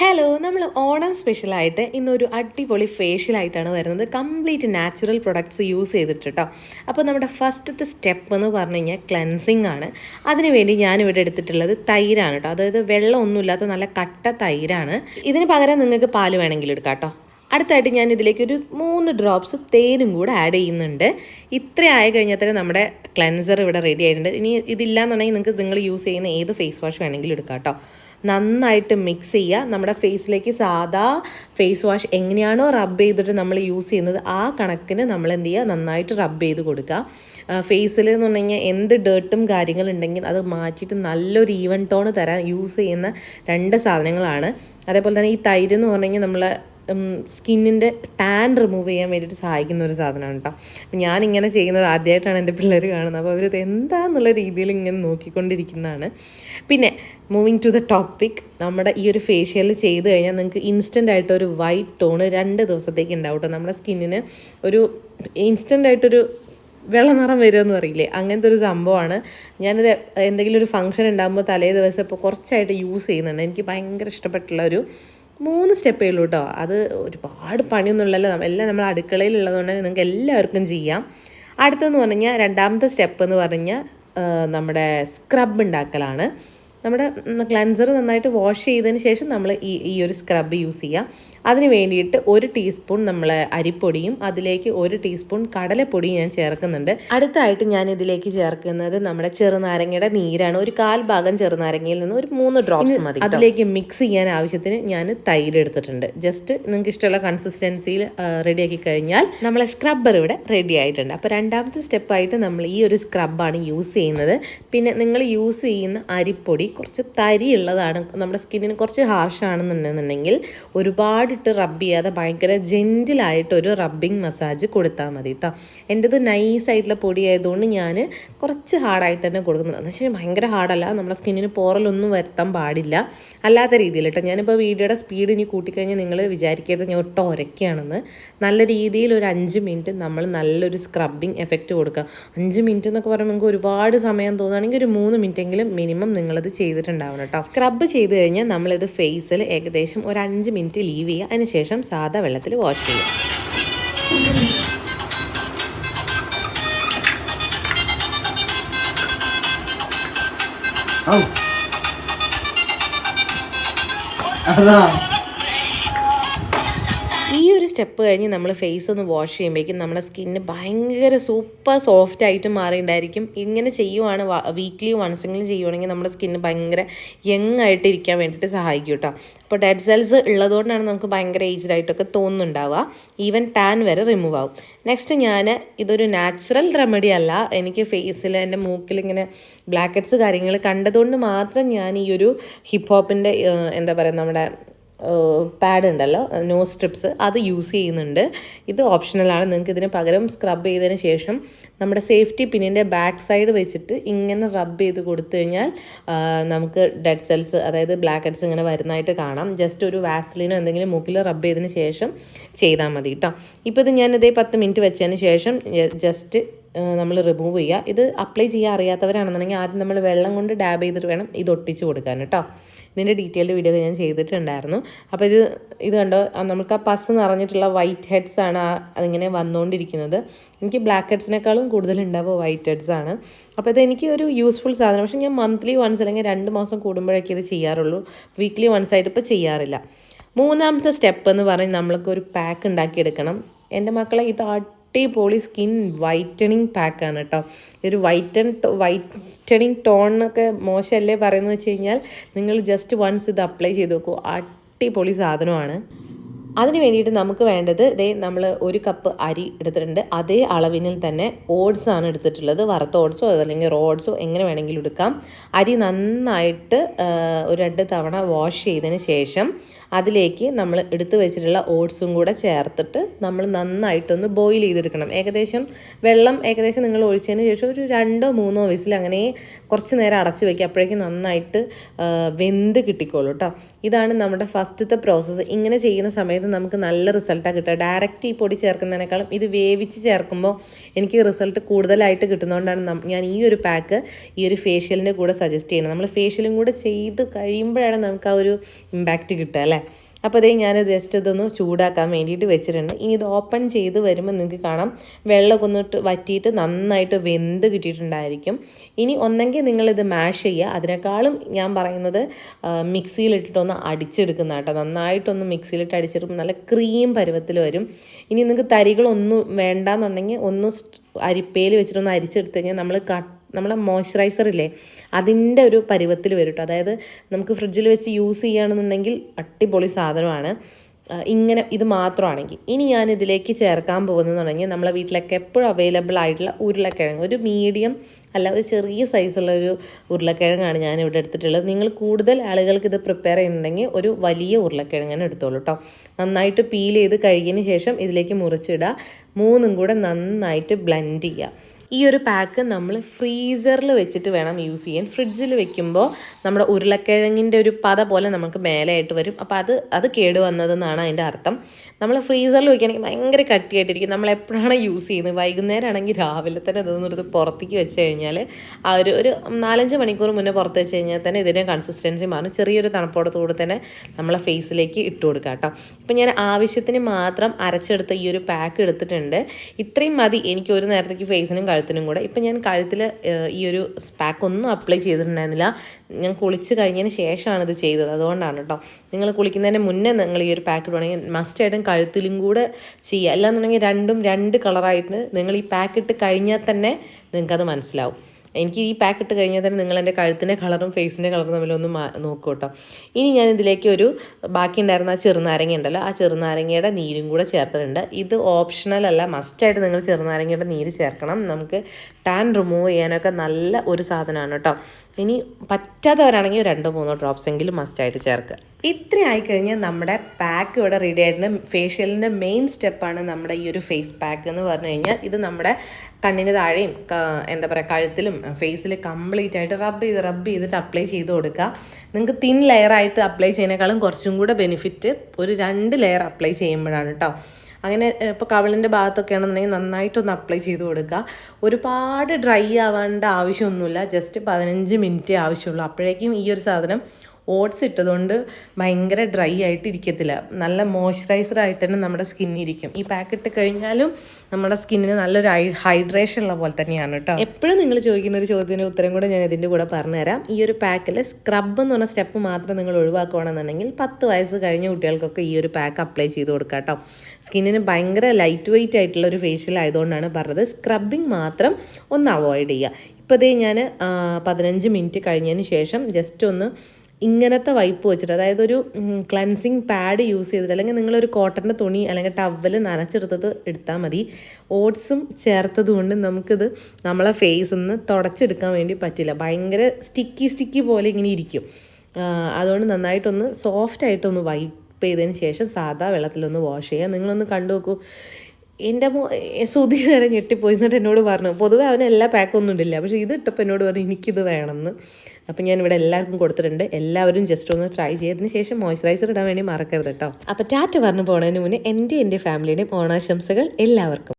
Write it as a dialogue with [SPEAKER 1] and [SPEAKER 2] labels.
[SPEAKER 1] Hello നമ്മൾ ഓണം സ്പെഷ്യലായിട്ട് ഇന്നൊരു അടിപൊളി ഫേഷ്യലായിട്ടാണ് വരുന്നത്. കംപ്ലീറ്റ് നാച്ചുറൽ പ്രൊഡക്ട്സ് യൂസ് ചെയ്തിട്ട് കേട്ടോ അപ്പോൾ നമ്മുടെ ഫസ്റ്റത്തെ സ്റ്റെപ്പ് എന്ന് പറഞ്ഞു കഴിഞ്ഞാൽ ആണ്. അതിനുവേണ്ടി ഞാനിവിടെ എടുത്തിട്ടുള്ളത് തൈരാണ് കേട്ടോ അതായത് വെള്ളമൊന്നുമില്ലാത്ത നല്ല കട്ട തൈരാണ്. ഇതിന് പകരം നിങ്ങൾക്ക് പാൽ വേണമെങ്കിൽ എടുക്കാം കേട്ടോ അടുത്തായിട്ട് ഞാൻ ഇതിലേക്ക് ഒരു മൂന്ന് ഡ്രോപ്സ് തേനും കൂടെ ആഡ് ചെയ്യുന്നുണ്ട്. ഇത്ര ആയി കഴിഞ്ഞാൽ തന്നെ നമ്മുടെ ക്ലെൻസർ ഇവിടെ റെഡി ആയിട്ടുണ്ട്. ഇനി ഇതില്ലാന്നുണ്ടെങ്കിൽ നിങ്ങൾക്ക് നിങ്ങൾ യൂസ് ചെയ്യുന്ന ഏത് ഫേസ് വാഷ് വേണമെങ്കിലും എടുക്കാം കേട്ടോ നന്നായിട്ട് മിക്സ് ചെയ്യുക. നമ്മുടെ ഫേസിലേക്ക് സാധാ ഫേസ് വാഷ് എങ്ങനെയാണോ റബ്ബ് ചെയ്തിട്ട് നമ്മൾ യൂസ് ചെയ്യുന്നത് ആ കണക്കിന് നമ്മൾ എന്ത് ചെയ്യുക? നന്നായിട്ട് റബ്ബ് ചെയ്ത് കൊടുക്കുക. ഫേസിൽ എന്ന് പറഞ്ഞു എന്ത് ഡേർട്ടും കാര്യങ്ങളുണ്ടെങ്കിൽ അത് മാറ്റിയിട്ട് നല്ലൊരു ഈവൻ ടോൺ തരാൻ യൂസ് ചെയ്യുന്ന രണ്ട് സാധനങ്ങളാണ്. അതേപോലെ തന്നെ ഈ തൈര് എന്ന് പറഞ്ഞു നമ്മൾ സ്കിന്നിന്റെ ടാൻ റിമൂവ് ചെയ്യാൻ വേണ്ടിയിട്ട് സഹായിക്കുന്ന ഒരു സാധനമാണ് കേട്ടോ. ഞാനിങ്ങനെ ചെയ്യുന്നത് ആദ്യമായിട്ടാണ് എന്റെ പിള്ളേർ കാണുന്നത്. അപ്പോൾ അവരിത് എന്താന്നുള്ള രീതിയിൽ ഇങ്ങനെ നോക്കിക്കൊണ്ടിരിക്കുന്നതാണ്. പിന്നെ മൂവിങ് ടു ദ ടോപ്പിക് നമ്മുടെ ഈ ഒരു ഫേഷ്യൽ ചെയ്ത് കഴിഞ്ഞാൽ നിങ്ങൾക്ക് ഇൻസ്റ്റന്റ് ആയിട്ട് ഒരു വൈറ്റ് ടോൺ രണ്ട് ദിവസത്തേക്ക് ഉണ്ടാവും നമ്മുടെ സ്കിന്നിന് ഒരു ഇൻസ്റ്റന്റ് ആയിട്ടൊരു വെള്ളനിറം വരുമെന്ന് അറിയില്ലേ അങ്ങനത്തെ ഒരു സംഭവമാണ്. ഞാനിത് എന്തെങ്കിലും ഒരു ഫംഗ്ഷൻ ഉണ്ടാകുമ്പോൾ തലേ ദിവസം ഇപ്പോൾ കുറച്ചായിട്ട് യൂസ് ചെയ്യുന്നുണ്ട്. എനിക്ക് ഭയങ്കര ഇഷ്ടപ്പെട്ടുള്ള ഒരു മൂന്ന് സ്റ്റെപ്പേ ഉള്ളൂ കേട്ടോ അത് ഒരുപാട് പണിയൊന്നുമില്ലല്ലോ. എല്ലാം നമ്മൾ അടുക്കളയിലുള്ളതുകൊണ്ട് നിങ്ങൾക്ക് എല്ലാവർക്കും ചെയ്യാം. അടുത്തെന്ന് പറഞ്ഞാൽ രണ്ടാമത്തെ സ്റ്റെപ്പ് എന്ന് പറഞ്ഞാൽ നമ്മുടെ സ്ക്രബ് ഉണ്ടാക്കലാണ്. നമ്മുടെ ക്ലൻസർ നന്നായിട്ട് വാഷ് ചെയ്തതിന് ശേഷം നമ്മൾ ഈ ഈ ഒരു സ്ക്രബ് യൂസ് ചെയ്യുക അതിന് വേണ്ടിയിട്ട് ഒരു ടീസ്പൂൺ നമ്മൾ അരിപ്പൊടിയും അതിലേക്ക് ഒരു ടീസ്പൂൺ കടലപ്പൊടിയും ഞാൻ ചേർക്കുന്നുണ്ട്. അടുത്തായിട്ട് ഞാൻ ഇതിലേക്ക് ചേർക്കുന്നത് നമ്മുടെ ചെറുനാരങ്ങയുടെ നീരാണ്. ഒരു കാൽ ഭാഗം ചെറുനാരങ്ങയിൽ നിന്ന് ഒരു മൂന്ന് ഡ്രോപ്സ് മതി അതിലേക്ക് മിക്സ് ചെയ്യാൻ ആവശ്യത്തിന് ഞാൻ തൈര് എടുത്തിട്ടുണ്ട്. ജസ്റ്റ് നിങ്ങൾക്ക് ഇഷ്ടമുള്ള കൺസിസ്റ്റൻസിയിൽ റെഡിയാക്കി കഴിഞ്ഞാൽ നമ്മളെ സ്ക്രബ്ബർ ഇവിടെ റെഡി ആയിട്ടുണ്ട്. അപ്പോൾ രണ്ടാമത്തെ സ്റ്റെപ്പായിട്ട് നമ്മൾ ഈ ഒരു സ്ക്രബാണ് യൂസ് ചെയ്യുന്നത്. പിന്നെ നിങ്ങൾ യൂസ് ചെയ്യുന്ന അരിപ്പൊടി കുറച്ച് തരിയുള്ളതാണ്. നമ്മുടെ സ്കിന്നിന് കുറച്ച് ഹാർഷ് ആണെന്നുണ്ടെന്നുണ്ടെങ്കിൽ ഒരുപാടിട്ട് റബ്ബ് ചെയ്യാതെ ഭയങ്കര ജെന്റിലായിട്ട് ഒരു റബ്ബിങ് മസാജ് കൊടുത്താൽ മതി കേട്ടോ എന്റെത് നൈസായിട്ടുള്ള പൊടി ആയതുകൊണ്ട് ഞാൻ കുറച്ച് ഹാർഡായിട്ട് തന്നെ കൊടുക്കുന്നുണ്ട്. എന്ന് വെച്ചാൽ ഭയങ്കര ഹാർഡല്ല നമ്മുടെ സ്കിന്നിന് പോറലൊന്നും വരുത്താൻ പാടില്ല. അല്ലാത്ത രീതിയിൽ കേട്ടോ ഞാനിപ്പോൾ വീഡിയോയുടെ സ്പീഡ് ഇനി കൂട്ടിക്കഴിഞ്ഞാൽ നിങ്ങൾ വിചാരിക്കരുത് ഞാൻ ഒട്ടും ഉരക്കുകയാണെന്ന് നല്ല രീതിയിൽ ഒരു അഞ്ച് മിനിറ്റ് നമ്മൾ നല്ലൊരു സ്ക്രബിങ് എഫക്റ്റ് കൊടുക്കുക അഞ്ച് മിനിറ്റ് എന്നൊക്കെ പറയുമ്പോൾ നിങ്ങൾക്ക് ഒരുപാട് സമയം തോന്നുകയാണെങ്കിൽ ഒരു മൂന്ന് മിനിറ്റെങ്കിലും മിനിമം നിങ്ങളത് ചെയ്തിട്ടുണ്ടാവണം കേട്ടോ സ്ക്രബ് ചെയ്ത് കഴിഞ്ഞാൽ നമ്മളിത് ഫേസിൽ ഏകദേശം ഒരു അഞ്ച് മിനിറ്റ് ലീവ് ചെയ്യുക. അതിനുശേഷം സാധാ വെള്ളത്തിൽ വാഷ് ചെയ്യുക.
[SPEAKER 2] അതാ.
[SPEAKER 1] സ്റ്റെപ്പ് കഴിഞ്ഞ് നമ്മൾ ഫേസ് ഒന്ന് വാഷ് ചെയ്യുമ്പോഴേക്കും നമ്മുടെ സ്കിന്ന് ഭയങ്കര സൂപ്പർ സോഫ്റ്റ് ആയിട്ട് മാറിയിട്ടുണ്ടായിരിക്കും. ഇങ്ങനെ ചെയ്യുവാണ് വീക്ക്ലി വൺസ് എങ്കിലും ചെയ്യുവാണെങ്കിൽ നമ്മുടെ സ്കിന്ന് ഭയങ്കര യങ് ആയിട്ട് ഇരിക്കാൻ വേണ്ടിയിട്ട് സഹായിക്കും കേട്ടോ അപ്പോൾ ഡെഡ് സെൽസ് ഉള്ളതുകൊണ്ടാണ് നമുക്ക് ഭയങ്കര ഏജ്ഡ് ആയിട്ടൊക്കെ തോന്നുന്നുണ്ടാവുക. ഈവൻ ടാൻ വരെ റിമൂവ് ആവും. നെക്സ്റ്റ് ഞാൻ ഇതൊരു നാച്ചുറൽ റെമഡി അല്ല. എനിക്ക് ഫേസിൽ എന്റെ മൂക്കിൽ ഇങ്ങനെ ബ്ലാക്കറ്റ്സ് കാര്യങ്ങൾ കണ്ടതുകൊണ്ട് മാത്രം ഞാൻ ഈ ഒരു ഹിപ്പ് ഹോപ്പിന്റെ എന്താ പറയുക നമ്മുടെ പാഡ് ഉണ്ടല്ലോ നോ സ്ട്രിപ്സ് അത് യൂസ് ചെയ്യുന്നുണ്ട്. ഇത് ഓപ്ഷണലാണ് നിങ്ങൾക്ക് ഇതിന് പകരം സ്ക്രബ് ചെയ്തതിന് ശേഷം നമ്മുടെ സേഫ്റ്റി പിന്നിന്റെ ബാക്ക് സൈഡ് വെച്ചിട്ട് ഇങ്ങനെ റബ്ബ് ചെയ്ത് കൊടുത്തു കഴിഞ്ഞാൽ നമുക്ക് ഡെഡ് സെൽസ് അതായത് ബ്ലാക്ക് ഹെഡ്സ് ഇങ്ങനെ വരുന്നതായിട്ട് കാണാം. ജസ്റ്റ് ഒരു വാസ്ലിനോ എന്തെങ്കിലും മുക്കിൽ റബ്ബ് ചെയ്തതിന് ശേഷം ചെയ്താൽ മതി കേട്ടോ ഇപ്പോൾ ഇത് ഞാനിതേ പത്ത് മിനിറ്റ് വെച്ചതിന് ശേഷം ജസ്റ്റ് നമ്മൾ റിമൂവ് ചെയ്യുക. ഇത് അപ്ലൈ ചെയ്യാൻ അറിയാത്തവരാണെന്നുണ്ടെങ്കിൽ ആദ്യം നമ്മൾ വെള്ളം കൊണ്ട് ഡാബ് ചെയ്തിട്ട് വേണം ഇത് ഒട്ടിച്ച് കൊടുക്കാൻ കേട്ടോ ഇതിന്റെ ഡീറ്റെയിൽഡ് വീഡിയോ ഞാൻ ചെയ്തിട്ടുണ്ടായിരുന്നു. അപ്പോൾ ഇത് ഇത് കണ്ടോ നമുക്ക് ആ പസ് നിറഞ്ഞിട്ടുള്ള വൈറ്റ് ഹെഡ്സ് ആണ് അതിങ്ങനെ വന്നുകൊണ്ടിരിക്കുന്നത്. എനിക്ക് ബ്ലാക്ക് ഹെഡ്സിനേക്കാളും കൂടുതൽ ഉണ്ടാവുക വൈറ്റ് ഹെഡ്സ് ആണ്. അപ്പോൾ ഇത് എനിക്ക് ഒരു യൂസ്ഫുൾ സാധനം. പക്ഷേ ഞാൻ മന്ത്ലി വൺസ് അല്ലെങ്കിൽ രണ്ട് മാസം കൂടുമ്പോഴൊക്കെ ഇത് ചെയ്യാറുള്ളൂ. വീക്ക്ലി വൺസ് ആയിട്ട് ഇപ്പോൾ ചെയ്യാറില്ല. മൂന്നാമത്തെ സ്റ്റെപ്പ് എന്ന് പറഞ്ഞ് നമ്മൾക്ക് ഒരു പാക്ക് ഉണ്ടാക്കിയെടുക്കണം. എന്റെ മക്കളെ ഇത് അടിപൊളി സ്കിൻ വൈറ്റനിങ് പാക്കാണ് കേട്ടോ ഒരു വൈറ്റൺ വൈറ്റണിങ് ടോൺ ടോണൊക്കെ മോശമല്ലേ പറയുന്നത് വെച്ച് കഴിഞ്ഞാൽ നിങ്ങൾ ജസ്റ്റ് വൺസ് ഇത് അപ്ലൈ ചെയ്ത് നോക്കൂ. അടിപൊളി സാധനമാണ്. അതിന് വേണ്ടിയിട്ട് നമുക്ക് വേണ്ടത് ഇതേ നമ്മൾ ഒരു കപ്പ് അരി എടുത്തിട്ടുണ്ട്. അതേ അളവിനിൽ തന്നെ ഓട്സ് ആണ് എടുത്തിട്ടുള്ളത്. വറുത്ത ഓട്സോ അതല്ലെങ്കിൽ റോഡ്സോ എങ്ങനെ വേണമെങ്കിലും എടുക്കാം. അരി നന്നായിട്ട് ഒരു രണ്ട് തവണ വാഷ് ചെയ്തതിന് ശേഷം അതിലേക്ക് നമ്മൾ എടുത്തു വെച്ചിട്ടുള്ള ഓട്സും കൂടെ ചേർത്തിട്ട് നമ്മൾ നന്നായിട്ടൊന്ന് ബോയിൽ ചെയ്തെടുക്കണം. ഏകദേശം വെള്ളം ഏകദേശം നിങ്ങൾ ഒഴിച്ചതിന് ശേഷം ഒരു രണ്ടോ മൂന്നോ വിസിൽ അങ്ങനെ കുറച്ച് നേരം അടച്ചു വയ്ക്കുക അപ്പോഴേക്കും നന്നായിട്ട് വെന്ത് കിട്ടിക്കോളൂ കേട്ടോ ഇതാണ് നമ്മുടെ ഫസ്റ്റത്തെ പ്രോസസ്സ് ഇങ്ങനെ ചെയ്യുന്ന സമയത്ത് നമുക്ക് നല്ല റിസൾട്ടാണ് കിട്ടുക. ഡയറക്റ്റ് ഈ പൊടി ചേർക്കുന്നതിനേക്കാളും ഇത് വേവിച്ച് ചേർക്കുമ്പോൾ എനിക്ക് റിസൾട്ട് കൂടുതലായിട്ട് കിട്ടുന്നതുകൊണ്ടാണ് ഞാൻ ഈ ഒരു പാക്ക് ഈ ഒരു ഫേഷ്യലിന്റെ കൂടെ സജസ്റ്റ് ചെയ്യുന്നത്. നമ്മൾ ഫേഷ്യലും കൂടെ ചെയ്ത് കഴിയുമ്പോഴാണ് നമുക്ക് ആ ഒരു ഇമ്പാക്റ്റ് കിട്ടുക അല്ലേ? അപ്പോൾ അതേ ഞാൻ ജസ്റ്റ് ഇതൊന്ന് ചൂടാക്കാൻ വേണ്ടിയിട്ട് വെച്ചിട്ടുണ്ട്. ഇനി ഇത് ഓപ്പൺ ചെയ്ത് വരുമ്പോൾ നിങ്ങൾക്ക് കാണാം. വെള്ളമൊക്കെ ഒന്നിട്ട് വറ്റിയിട്ട് നന്നായിട്ട് വെന്ത് കിട്ടിയിട്ടുണ്ടായിരിക്കും. ഇനി ഒന്നെങ്കിൽ നിങ്ങളിത് മാഷ് ചെയ്യുക. അതിനേക്കാളും ഞാൻ പറയുന്നത് മിക്സിയിലിട്ടിട്ടൊന്ന് അടിച്ചെടുക്കുന്ന കേട്ടോ. നന്നായിട്ടൊന്ന് മിക്സിയിലിട്ട് അടിച്ചെടുക്കുമ്പോൾ നല്ല ക്രീം പരുവത്തിൽ വരും. ഇനി നിങ്ങൾക്ക് തരികളൊന്നും വേണ്ടാന്നുണ്ടെങ്കിൽ ഒന്ന് അരിപ്പയിൽ വെച്ചിട്ടൊന്ന് അരിച്ചെടുത്ത് കഴിഞ്ഞാൽ നമ്മൾ കട്ട് നമ്മളെ മോയ്സ്ചറൈസർ ഇല്ലേ അതിന്റെ ഒരു പരുവത്തിൽ വരും കേട്ടോ അതായത് നമുക്ക് ഫ്രിഡ്ജിൽ വെച്ച് യൂസ് ചെയ്യുകയാണെന്നുണ്ടെങ്കിൽ അടിപൊളി സാധനമാണ്. ഇങ്ങനെ ഇത് മാത്രമാണെങ്കിൽ. ഇനി ഞാൻ ഇതിലേക്ക് ചേർക്കാൻ പോകുന്നതെന്നുണ്ടെങ്കിൽ നമ്മളെ വീട്ടിലൊക്കെ എപ്പോഴും അവൈലബിൾ ആയിട്ടുള്ള ഉരുളക്കിഴങ്ങ്. ഒരു മീഡിയം അല്ല ഒരു ചെറിയ സൈസുള്ള ഒരു ഉരുളക്കിഴങ്ങാണ് ഞാൻ ഇവിടെ എടുത്തിട്ടുള്ളത്. നിങ്ങൾ കൂടുതൽ ആളുകൾക്ക് ഇത് പ്രിപ്പയർ ചെയ്യുന്നുണ്ടെങ്കിൽ ഒരു വലിയ ഉരുളക്കിഴങ്ങ് ഉരുളക്കിഴങ്ങനെ എടുത്തോളൂ കേട്ടോ നന്നായിട്ട് പീൽ ചെയ്ത് കഴുകിയതിന് ശേഷം ഇതിലേക്ക് മുറിച്ചിടുക. മൂന്നും കൂടെ നന്നായിട്ട് ബ്ലെൻഡ് ചെയ്യുക. ഈ ഒരു പാക്ക് നമ്മൾ ഫ്രീസറിൽ വെച്ചിട്ട് വേണം യൂസ് ചെയ്യാൻ. ഫ്രിഡ്ജിൽ വെക്കുമ്പോൾ നമ്മുടെ ഉരുളക്കിഴങ്ങിന്റെ ഒരു പത പോലെ നമുക്ക് മേലെയായിട്ട് വരും. അപ്പോൾ അത് അത് കേടുവന്നതെന്നാണ് അതിന്റെ അർത്ഥം. നമ്മൾ ഫ്രീസറിൽ വയ്ക്കുകയാണെങ്കിൽ ഭയങ്കര കട്ടിയായിട്ടിരിക്കും. നമ്മൾ എപ്പോഴാണ് യൂസ് ചെയ്യുന്നത്? വൈകുന്നേരം ആണെങ്കിൽ രാവിലെ തന്നെ ഇതൊന്നും എടുത്ത് പുറത്തേക്ക് വെച്ച് കഴിഞ്ഞാൽ ആ ഒരു ഒരു നാലഞ്ച് മണിക്കൂർ മുന്നേ പുറത്ത് വെച്ച് കഴിഞ്ഞാൽ തന്നെ ഇതിന്റെ കൺസിസ്റ്റൻസി മാറും. ചെറിയൊരു തണുപ്പോടത്തുകൂടെ കൂടെ തന്നെ നമ്മളെ ഫേസിലേക്ക് ഇട്ട് കൊടുക്കുക കേട്ടോ. ഇപ്പം ഞാൻ ആവശ്യത്തിന് മാത്രം അരച്ചെടുത്ത ഈ ഒരു പാക്ക് എടുത്തിട്ടുണ്ട്. ഇത്രയും മതി. എനിക്ക് ഒരു നേരത്തേക്ക് ഫേസിനും കഴുത്തിനും കൂടെ. ഇപ്പം ഞാൻ കഴുത്തിൽ ഈ ഒരു പാക്ക് ഒന്നും അപ്ലൈ ചെയ്തിട്ടുണ്ടായിരുന്നില്ല. ഞാൻ കുളിച്ച് കഴിഞ്ഞതിന് ശേഷമാണ് ഇത് ചെയ്തത്. അതുകൊണ്ടാണ് കേട്ടോ. നിങ്ങൾ കുളിക്കുന്നതിന് മുന്നേ നിങ്ങൾ ഈ ഒരു പാക്ക് ഇടുവാണെങ്കിൽ മസ്റ്റായിട്ടും കഴുത്തിലും കൂടെ ചെയ്യുക. അല്ലാന്നുണ്ടെങ്കിൽ രണ്ടും രണ്ട് കളറായിട്ട് നിങ്ങൾ ഈ പാക്ക് ഇട്ട് കഴിഞ്ഞാൽ തന്നെ നിങ്ങൾക്കത് മനസ്സിലാവും. എനിക്ക് ഈ പാക്ക് ഇട്ട് കഴിഞ്ഞാൽ തന്നെ നിങ്ങൾ എന്റെ കഴുത്തിന്റെ കളറും ഫേസിന്റെ കളറും തമ്മിലൊന്ന് നോക്കൂ കേട്ടോ. ഇനി ഞാൻ ഇതിലേക്ക് ഒരു ബാക്കി ഉണ്ടായിരുന്ന ആ ചെറുനാരങ്ങ ഉണ്ടല്ലോ ആ ചെറുനാരങ്ങയുടെ നീരും കൂടെ ചേർത്തിട്ടുണ്ട്. ഇത് ഓപ്ഷണൽ അല്ല മസ്റ്റായിട്ട് നിങ്ങൾ ചെറുനാരങ്ങയുടെ നീര് ചേർക്കണം. നമുക്ക് ടാൻ റിമൂവ് ചെയ്യാനൊക്കെ നല്ല ഒരു സാധനമാണ് കേട്ടോ. ഇനി പറ്റാത്തവരാണെങ്കിൽ രണ്ടോ മൂന്നോ ഡ്രോപ്സ് എങ്കിലും മസ്റ്റായിട്ട് ചേർക്കുക. ഇത്ര ആയിക്കഴിഞ്ഞാൽ നമ്മുടെ പാക്ക് ഇവിടെ റെഡി ആയിട്ടുണ്ട്. ഫേഷ്യലിന്റെ മെയിൻ സ്റ്റെപ്പാണ് നമ്മുടെ ഈ ഒരു ഫേസ് പാക്ക് എന്ന് പറഞ്ഞു കഴിഞ്ഞാൽ ഇത് നമ്മുടെ കണ്ണിന് താഴെയും എന്താ പറയുക കഴുത്തിലും ഫേസിൽ കംപ്ലീറ്റ് ആയിട്ട് റബ്ബ് ചെയ്ത് റബ്ബ് ചെയ്തിട്ട് അപ്ലൈ ചെയ്ത് കൊടുക്കുക. നിങ്ങൾക്ക് തിൻ ലെയറായിട്ട് അപ്ലൈ ചെയ്യുന്നതിനേക്കാളും കുറച്ചും കൂടെ ബെനിഫിറ്റ് ഒരു രണ്ട് ലെയർ അപ്ലൈ ചെയ്യുമ്പോഴാണ് കേട്ടോ അങ്ങനെ ഇപ്പോൾ കവിളിന്റെ ഭാഗത്തൊക്കെ ആണെന്നുണ്ടെങ്കിൽ നന്നായിട്ടൊന്ന് അപ്ലൈ ചെയ്ത് കൊടുക്കുക ഒരുപാട് ഡ്രൈ ആവേണ്ട ആവശ്യമൊന്നുമില്ല. ജസ്റ്റ് പതിനഞ്ച് മിനിറ്റേ ആവശ്യമുള്ളൂ. അപ്പോഴേക്കും ഈ ഒരു സാധനം ഓട്സ് ഇട്ടതുകൊണ്ട് ഭയങ്കര ഡ്രൈ ആയിട്ട് ഇരിക്കത്തില്ല നല്ല മോയ്സ്ചറൈസർ ആയിട്ട് തന്നെ നമ്മുടെ സ്കിന്നിരിക്കും ഈ പാക്ക് ഇട്ട് കഴിഞ്ഞാലും നമ്മുടെ സ്കിന്നിന് നല്ലൊരു ഹൈഡ്രേഷൻ ഉള്ള പോലെ തന്നെയാണ് കേട്ടോ എപ്പോഴും നിങ്ങൾ ചോദിക്കുന്ന ഒരു ചോദ്യത്തിന് ഉത്തരം കൂടെ ഞാൻ ഇതിന്റെ കൂടെ പറഞ്ഞുതരാം. ഈ ഒരു പാക്കിൽ സ്ക്രബ് എന്ന് പറഞ്ഞ സ്റ്റെപ്പ് മാത്രം നിങ്ങൾ ഒഴിവാക്കുകയാണെന്നുണ്ടെങ്കിൽ പത്ത് വയസ്സ് കഴിഞ്ഞ കുട്ടികൾക്കൊക്കെ ഈ ഒരു പാക്ക് അപ്ലൈ ചെയ്ത് കൊടുക്കുക കേട്ടോ സ്കിന്നിന് ഭയങ്കര ലൈറ്റ് വെയിറ്റ് ആയിട്ടുള്ള ഒരു ഫേഷ്യൽ ആയതുകൊണ്ടാണ് പറഞ്ഞത്. സ്ക്രബിങ് മാത്രം ഒന്ന് അവോയ്ഡ് ചെയ്യുക. ഇപ്പോഴേ ഞാൻ പതിനഞ്ച് മിനിറ്റ് കഴിഞ്ഞതിന് ശേഷം ജസ്റ്റ് ഒന്ന് ഇങ്ങനത്തെ വൈപ്പ് വെച്ചിട്ട് അതായത് ഒരു ക്ലൻസിങ് പാഡ് യൂസ് ചെയ്തിട്ട് അല്ലെങ്കിൽ നിങ്ങളൊരു കോട്ടന്റെ തുണി അല്ലെങ്കിൽ ടവൽ നനച്ചെടുത്തിട്ട് എടുത്താൽ മതി. ഓട്സും ചേർത്തത് കൊണ്ട് നമുക്കിത് നമ്മളെ ഫേസിൽ നിന്ന് തുടച്ചെടുക്കാൻ വേണ്ടി പറ്റില്ല. ഭയങ്കര സ്റ്റിക്കി സ്റ്റിക്കി പോലെ ഇങ്ങനെ ഇരിക്കും. അതുകൊണ്ട് നന്നായിട്ടൊന്ന് സോഫ്റ്റായിട്ടൊന്ന് വൈപ്പ് ചെയ്തതിന് ശേഷം സാധാ വെള്ളത്തിലൊന്ന് വാഷ് ചെയ്യുക. നിങ്ങളൊന്ന് കണ്ടു നോക്കൂ. എന്റെ മോ സുധി വരെ ഞെട്ടിപ്പോയി എന്നിട്ട് എന്നോട് പറഞ്ഞു പൊതുവെ അവന് എല്ലാ പാക്കൊന്നും ഇല്ല പക്ഷേ ഇത് ഇട്ടപ്പോൾ എന്നോട് പറഞ്ഞു എനിക്കിത് വേണമെന്ന്. അപ്പം ഞാൻ ഇവിടെ എല്ലാവർക്കും കൊടുത്തിട്ടുണ്ട്. എല്ലാവരും ജസ്റ്റ് ഒന്ന് ട്രൈ ചെയ്തതിന് ശേഷം മോയ്സ്ചറൈസർ ഇടാൻ വേണ്ടി മറക്കരുത് കേട്ടോ. അപ്പോൾ ടാറ്റ് പറഞ്ഞു പോണതിന് മുന്നേ എന്റെ എന്റെ ഫാമിലിയുടെയും ഓണാശംസകൾ എല്ലാവർക്കും.